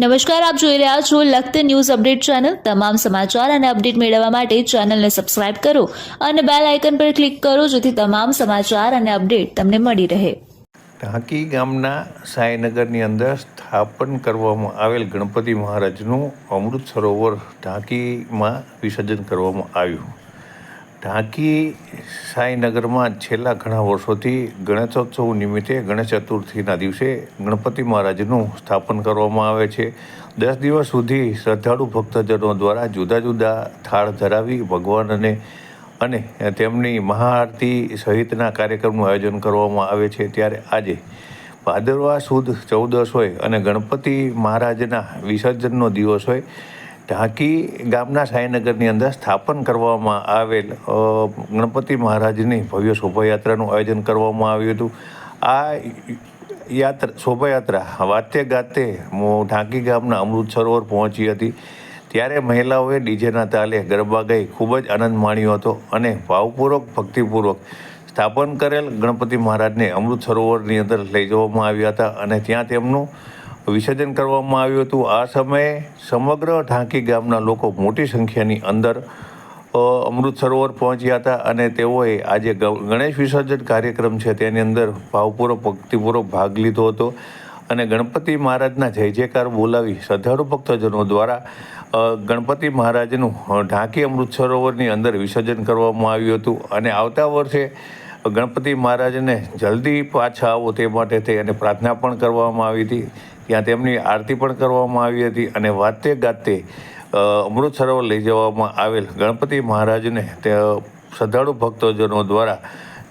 નમસ્કાર, આપ જોઈ રહ્યા છો લખત ન્યૂઝ અપડેટ ચેનલ. તમામ સમાચાર અને અપડેટ મેળવવા માટે ચેનલને સબસ્ક્રાઇબ કરો અને બેલ આઇકન પર ક્લિક કરો જેથી તમામ સમાચાર અને અપડેટ તમને મળી રહે. ઢાંકી ગામના સાંઈનગરની અંદર સ્થાપન કરવામાં આવેલ ગણપતિ મહારાજનું અમૃત સરોવર ઢાંકીમાં વિસર્જન કરવામાં આવ્યું. ઢાંકી સાંઈનગરમાં છેલ્લા ઘણા વર્ષોથી ગણેશોત્સવ નિમિત્તે ગણેશ ચતુર્થીના દિવસે ગણપતિ મહારાજનું સ્થાપન કરવામાં આવે છે. દસ દિવસ સુધી શ્રદ્ધાળુ ભક્તજનો દ્વારા જુદા જુદા થાળ ધરાવી ભગવાનને અને તેમની મહાઆરતી સહિતના કાર્યક્રમનું આયોજન કરવામાં આવે છે. ત્યારે આજે ભાદરવા સુદ ચૌદસ હોય અને ગણપતિ મહારાજના વિસર્જનનો દિવસ હોય ઢાંકી ગામના સાંઈનગરની અંદર સ્થાપન કરવામાં આવેલ ગણપતિ મહારાજની ભવ્ય શોભાયાત્રાનું આયોજન કરવામાં આવ્યું હતું. આ યાત્રા, શોભાયાત્રા વાતે ગાતે ઢાંકી ગામના અમૃત સરોવર પહોંચી હતી. ત્યારે મહિલાઓએ ડીજેના તાલે ગરબા ગઈ ખૂબ જ આનંદ માણ્યો હતો અને ભાવપૂર્વક, ભક્તિપૂર્વક સ્થાપન કરેલ ગણપતિ મહારાજને અમૃત સરોવરની અંદર લઈ જવામાં આવ્યા હતા અને ત્યાં તેમનું વિસર્જન કરવામાં આવ્યું હતું. આ સમયે સમગ્ર ઢાંકી ગામના લોકો મોટી સંખ્યાની અંદર અમૃત સરોવર પહોંચ્યા હતા અને તેઓએ આજે ગણેશ વિસર્જન કાર્યક્રમ છે તેની અંદર ભાવપૂર્વક, ભક્તિપૂર્વક ભાગ લીધો હતો અને ગણપતિ મહારાજના જય જયકાર બોલાવી શ્રદ્ધાળુ ભક્તજનો દ્વારા ગણપતિ મહારાજનું ઢાંકી અમૃત સરોવરની અંદર વિસર્જન કરવામાં આવ્યું હતું. અને આવતા વર્ષે ગણપતિ મહારાજને જલ્દી પાછા આવો તે માટે થઈ અને પ્રાર્થના પણ કરવામાં આવી હતી. ત્યાં તેમની આરતી પણ કરવામાં આવી હતી અને વાતે ગાતે અમૃત સરોવર લઈ જવામાં આવેલ ગણપતિ મહારાજને તે શ્રદ્ધાળુ ભક્તજનો દ્વારા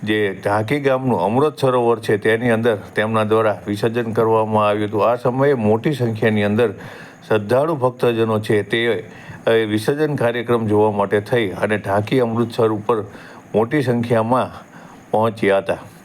જે ઢાંકી ગામનું અમૃત સરોવર છે તેની અંદર તેમના દ્વારા વિસર્જન કરવામાં આવ્યું હતું. આ સમયે મોટી સંખ્યાની અંદર શ્રદ્ધાળુ ભક્તજનો છે તે વિસર્જન કાર્યક્રમ જોવા માટે થઈ અને ઢાંકી અમૃતસર ઉપર મોટી સંખ્યામાં પહોંચ્યા હતા.